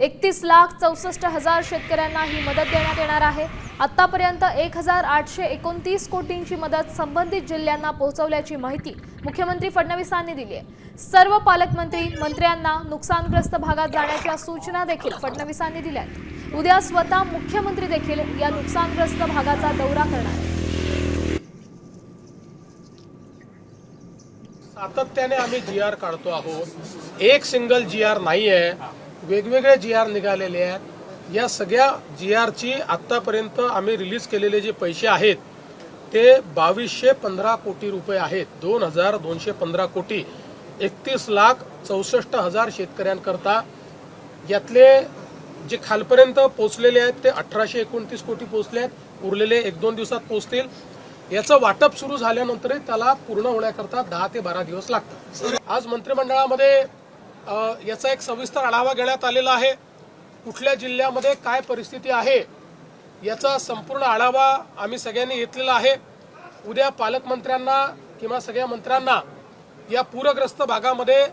एकतीस लाख चौसष्ट हजार शेतकऱ्यांना ही मदत देण्यात येणार आहे. आतापर्यंत एक हजार आठशे एकोणतीस कोटींची मदत संबंधित जिल्ह्यांना पोहोचवल्याची माहिती मुख्यमंत्री फडणवीसांनी दिली आहे. सर्व पालकमंत्री मंत्र्यांना नुकसानग्रस्त भागात जाण्याच्या सूचना देखील फडणवीसांनी दिल्या आहेत. उद्या स्वतः मुख्यमंत्री देखील या नुकसानग्रस्त भागाचा दौरा करणार आहेत. सातत्याने आम्ही जी आर काढतो आहोत. एक सिंगल जी आर नाही आहे वेगवेगळे जी आर निघालेले आहेत. या सगळ्या जी आरची आत्तापर्यंत आम्ही रिलीज केलेले जे पैसे आहेत ते बावीसशे पंधरा कोटी रुपये आहेत. दोन हजार दोनशे पंधरा कोटी. एकतीस लाख चौसष्ट हजार शेतकऱ्यांकरता. यातले जे खालपर्यंत पोचलेले आहेत ते अठराशे एकोणतीस कोटी पोचले आहेत. उरलेले एक दोन दिवसात पोचतील याचं वाटप सुरू झाल्यानंतरही त्याला पूर्ण होण्याकरता दहा ते बारा दिवस लागतात. आज मंत्रिमंडळामध्ये याचा एक सविस्तर आढावा घेण्यात आलेला आहे. कुठल्या जिल्ह्यामध्ये काय परिस्थिती आहे याचा संपूर्ण आढावा आम्ही सगळ्यांनी घेतलेला आहे. उद्या पालकमंत्र्यांना किंवा सगळ्या मंत्र्यांना या पूरग्रस्त भागामध्ये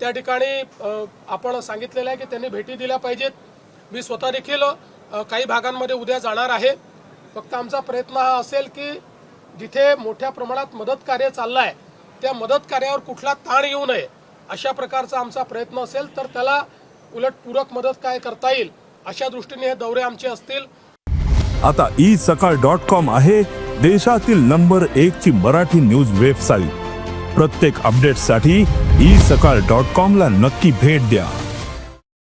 त्या ठिकाणी आपण सांगितलेलं आहे की त्यांनी भेटी दिल्या पाहिजेत. मी स्वतः देखील काही भागांमध्ये उद्या जाणार आहे. फक्त आमचा प्रयत्न हा असेल की जिथे मोठ्या प्रमाणात मदत कार्य चाललं आहे त्या मदत कार्यावर कुठला ताण येऊ नये. अशा प्रकारचा आमचा प्रयत्न असेल तर त्याला उलट पूरक मदत काय करता येईल अशा दृष्टीने हे दौरे आमचे असतील. आता ई सकाळ डॉट कॉम आहे देशातील नंबर एक ची मराठी न्यूज वेबसाईट. प्रत्येक अपडेटसाठी ई सकाळ डॉट कॉम ला नक्की भेट द्या.